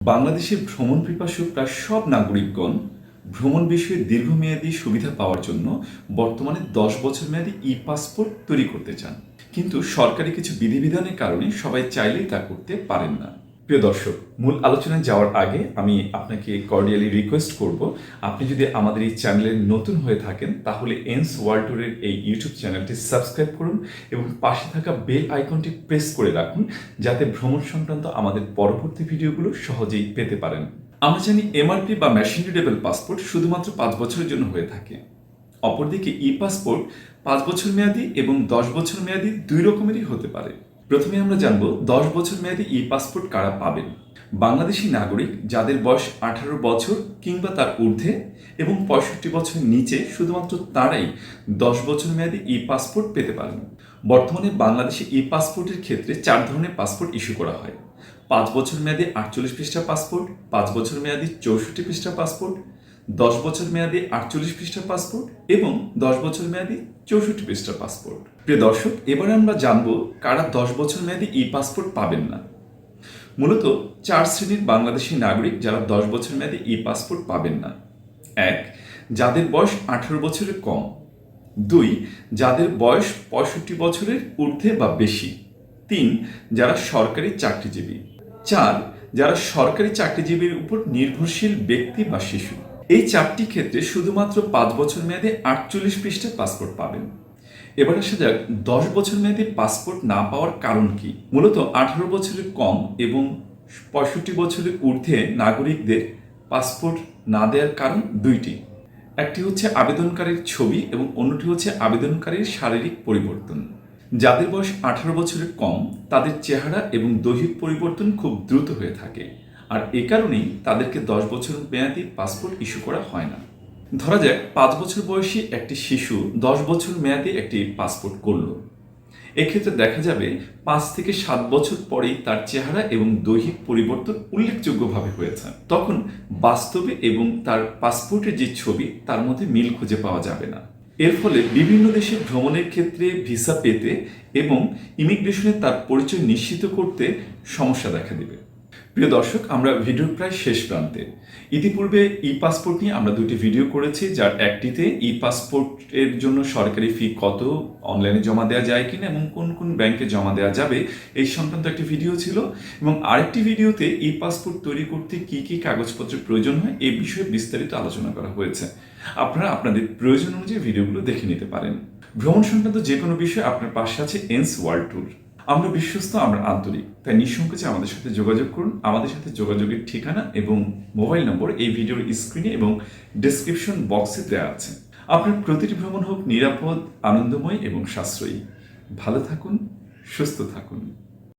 বাংলাদেশের ভ্রমণ পিপাসু প্রায় সব নাগরিকগণ ভ্রমণ বিষয়ে দীর্ঘমেয়াদী সুবিধা পাওয়ার জন্য বর্তমানে দশ বছর মেয়াদী ই পাসপোর্ট তৈরি করতে চান। কিন্তু সরকারি কিছু বিধিবিধানের কারণে সবাই চাইলেই তা করতে পারেন না। প্রিয় দর্শক, মূল আলোচনায় যাওয়ার আগে আমি আপনাকে কর্ডিয়ালি রিকোয়েস্ট করব, আপনি যদি আমাদের এই চ্যানেলে নতুন হয়ে থাকেন, তাহলে এনস ওয়ার্ল্ড ট্যুরের এই ইউটিউব চ্যানেলটি সাবস্ক্রাইব করুন এবং পাশে থাকা বেল আইকনটি প্রেস করে রাখুন, যাতে ভ্রমণ সংক্রান্ত আমাদের পরবর্তী ভিডিওগুলো সহজেই পেতে পারেন। আমরা জানি এমআরপি বা মেশিন রিডেবল পাসপোর্ট শুধুমাত্র পাঁচ বছরের জন্য হয়ে থাকে। অপরদিকে ই পাসপোর্ট পাঁচ বছর মেয়াদী এবং দশ বছর মেয়াদী দুই রকমেরই হতে পারে। প্রথমে আমরা জানব দশ বছর মেয়াদী ই পাসপোর্ট কারা পাবেন। বাংলাদেশি নাগরিক যাদের বয়স আঠারো বছর কিংবা তার ঊর্ধ্বে এবং পঁয়ষট্টি বছর নিচে শুধুমাত্র তারাই দশ বছর মেয়াদী ই পাসপোর্ট পেতে পারেন। বর্তমানে বাংলাদেশে ই পাসপোর্টের ক্ষেত্রে চার ধরনের পাসপোর্ট ইস্যু করা হয়। পাঁচ বছর মেয়াদী আটচল্লিশ পৃষ্ঠা পাসপোর্ট, পাঁচ বছর মেয়াদী চৌষট্টি পৃষ্ঠা পাসপোর্ট দশ বছর মেয়াদী আটচল্লিশ পৃষ্ঠা পাসপোর্ট এবং দশ বছর মেয়াদী চৌষট্টি পৃষ্ঠা পাসপোর্ট। প্রিয় দর্শক, এবারে আমরা জানব কারা দশ বছর মেয়াদী ই পাসপোর্ট পাবেন না। মূলত চার শ্রেণির বাংলাদেশি নাগরিক যারা দশ বছর মেয়াদী ই পাসপোর্ট পাবেন না। এক, যাদের বয়স আঠারো বছরের কম। দুই, যাদের বয়স পঁয়ষট্টি বছরের ঊর্ধ্বে বা বেশি। তিন, যারা সরকারি চাকরিজীবী। চার, যারা সরকারি চাকরিজীবীর উপর নির্ভরশীল ব্যক্তি বা শিশু। এই চারটি ক্ষেত্রে শুধুমাত্র পাঁচ বছর মেয়াদে আটচল্লিশ পৃষ্ঠা পাসপোর্ট পাবেন। এবার আসা যাক, দশ বছর মেয়াদে পাসপোর্ট না পাওয়ার কারণ কি? মূলত আঠারো বছরের কম এবং পঁয়ষট্টি বছরের ঊর্ধ্বে নাগরিকদের পাসপোর্ট না দেওয়ার কারণ দুইটি। একটি হচ্ছে আবেদনকারীর ছবি এবং অন্যটি হচ্ছে আবেদনকারীর শারীরিক পরিবর্তন। যাদের বয়স আঠারো বছরের কম, তাদের চেহারা এবং দৈহিক পরিবর্তন খুব দ্রুত হয়ে থাকে। আর এ কারণেই তাদেরকে দশ বছর মেয়াদী পাসপোর্ট ইস্যু করা হয় না। ধরা যাক, পাঁচ বছর বয়সী একটি শিশু দশ বছর মেয়াদী একটি পাসপোর্ট করল। এক্ষেত্রে দেখা যাবে পাঁচ থেকে সাত বছর পরেই তার চেহারা এবং দৈহিক পরিবর্তন উল্লেখযোগ্যভাবে হয়েছে। তখন বাস্তবে এবং তার পাসপোর্টের যে ছবি, তার মধ্যে মিল খুঁজে পাওয়া যাবে না। এর ফলে বিভিন্ন দেশে ভ্রমণের ক্ষেত্রে ভিসা পেতে এবং ইমিগ্রেশনে তার পরিচয় নিশ্চিত করতে সমস্যা দেখা দেবে। প্রিয় দর্শক, আমরা ভিডিওর প্রায় শেষ প্রান্তে। ইতিপূর্বে ই পাসপোর্ট নিয়ে আমরা দুটি ভিডিও করেছি, যার একটিতে ই পাসপোর্টের জন্য সরকারি ফি কত অনলাইনে জমা দেওয়া যায় কিনা এবং কোন কোন ব্যাংকে জমা দেওয়া যাবে, এই সংক্রান্ত একটি ভিডিও ছিল। এবং আরেকটি ভিডিওতে ই পাসপোর্ট তৈরি করতে কি কি কাগজপত্রের প্রয়োজন হয় এই বিষয়ে বিস্তারিত আলোচনা করা হয়েছে। আপনারা আপনাদের প্রয়োজন অনুযায়ী ভিডিওগুলো দেখে নিতে পারেন। ভ্রমণ সংক্রান্ত যে কোনো বিষয়ে আপনার পাশে আছে এনস ওয়ার্ল্ড ট্যুর আমরা বিশ্বস্ত, আমরা আন্তরিক। তাই নিঃসংকোচে আমাদের সাথে যোগাযোগ করুন। আমাদের সাথে যোগাযোগের ঠিকানা এবং মোবাইল নম্বর এই ভিডিওর স্ক্রিনে এবং ডিসক্রিপশন বক্সে দেওয়া আছে। আপনার প্রতিটি ভ্রমণ হোক নিরাপদ, আনন্দময় এবং সাশ্রয়ী। ভালো থাকুন, সুস্থ থাকুন।